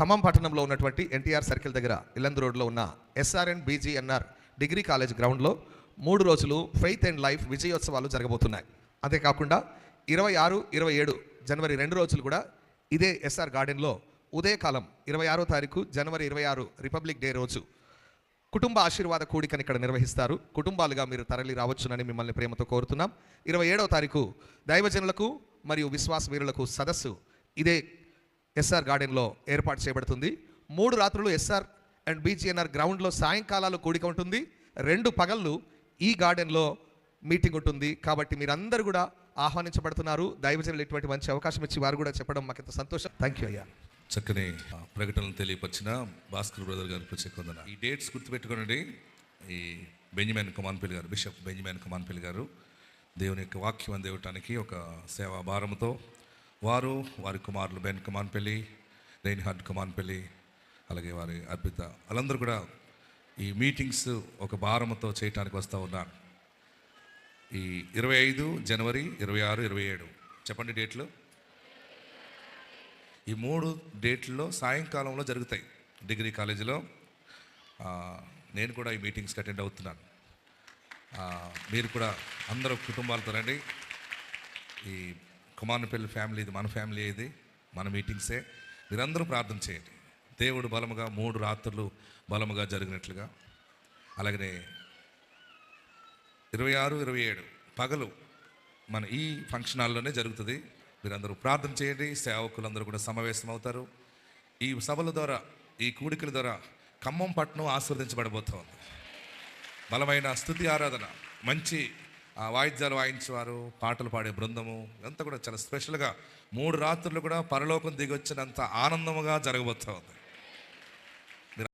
ఖమ్మం పట్టణంలో ఉన్నటువంటి ఎన్టీఆర్ సర్కిల్ దగ్గర ఇల్లందు రోడ్లో ఉన్న ఎస్ఆర్ఎన్ బీజీఎన్ఆర్ డిగ్రీ కాలేజ్ గ్రౌండ్లో మూడు రోజులు ఫెయిత్ అండ్ లైఫ్ విజయోత్సవాలు జరగబోతున్నాయి. అంతేకాకుండా ఇరవై ఆరు ఇరవై ఏడు జనవరి రెండు రోజులు కూడా ఇదే ఎస్ఆర్ గార్డెన్లో ఉదయకాలం ఇరవై ఆరో తారీఖు జనవరి ఇరవై ఆరు రిపబ్లిక్ డే రోజు కుటుంబ ఆశీర్వాద కూడికని ఇక్కడ నిర్వహిస్తారు. కుటుంబాలుగా మీరు తరలి రావచ్చునని మిమ్మల్ని ప్రేమతో కోరుతున్నాం. ఇరవై ఏడవ తారీఖు దైవజనులకు మరియు విశ్వాస వీరులకు సదస్సు ఇదే ఎస్ఆర్ గార్డెన్లో ఏర్పాటు చేయబడుతుంది. మూడు రాత్రులు ఎస్ఆర్ అండ్ బీజీఎన్ఆర్ గ్రౌండ్లో సాయంకాలాలు కూడిక ఉంటుంది. రెండు పగళ్ళు ఈ గార్డెన్లో మీటింగ్ ఉంటుంది. కాబట్టి మీరందరూ కూడా ఆహ్వానించబడుతున్నారు. దైవజనులు ఇటువంటి మంచి అవకాశం ఇచ్చి వారు కూడా చెప్పడం మాకు ఎంత సంతోషం. థ్యాంక్ యూ అయ్యా. చక్కని ప్రకటనలు తెలియపరిచిన భాస్కర్ బ్రదర్ గారి ప్రత్యేక వందన ఈ డేట్స్ గుర్తుపెట్టుకోనండి. ఈ బెంజమిన్ కుమాన్పల్లి గారు బిషప్ బెంజమిన్ కుమాన్పల్లి గారు దేవుని యొక్క వాక్యం అందివ్వటానికి ఒక సేవా భారంతో వారు వారి కుమారులు బెన్ కుమాన్పల్లి రేణిహార్డ్ కుమాన్పల్లి అలాగే వారి అర్పిత వాళ్ళందరూ కూడా ఈ మీటింగ్స్ ఒక భారంతో చేయటానికి వస్తూ ఉన్నారు. ఈ ఇరవై ఐదు జనవరి ఇరవై ఆరు ఇరవై ఏడు. చెప్పండి డేట్లు. ఈ మూడు డేట్లలో సాయంకాలంలో జరుగుతాయి. డిగ్రీ కాలేజీలో నేను కూడా ఈ మీటింగ్స్కి అటెండ్ అవుతున్నాను. మీరు కూడా అందరూ కుటుంబాలతో రండి. ఈ కుమారపల్లి ఫ్యామిలీ ఇది మన ఫ్యామిలీ ఇది మన మీటింగ్సే. మీరందరూ ప్రార్థన చేయండి. దేవుడు బలముగా మూడు రాత్రులు బలముగా జరిగినట్లుగా. అలాగనే ఇరవై ఆరు ఇరవై ఏడు పగలు మన ఈ ఫంక్షన్ హాల్లోనే జరుగుతుంది. మీరందరూ ప్రార్థన చేయండి. సేవకులందరూ కూడా సమావేశం అవుతారు ఈ సభల ద్వారా ఈ కూడికల ద్వారా ఖమ్మం పట్టణం ఆస్వాదించబడబోతోంది బలమైన స్థుతి ఆరాధన మంచి ఆ, వాయిద్యాలు వాయించేవారు పాటలు పాడే బృందము ఇదంతా కూడా చాలా స్పెషల్గా మూడు రాత్రులు కూడా పరలోకం దిగొచ్చినంత ఆనందముగా జరగబోతోంది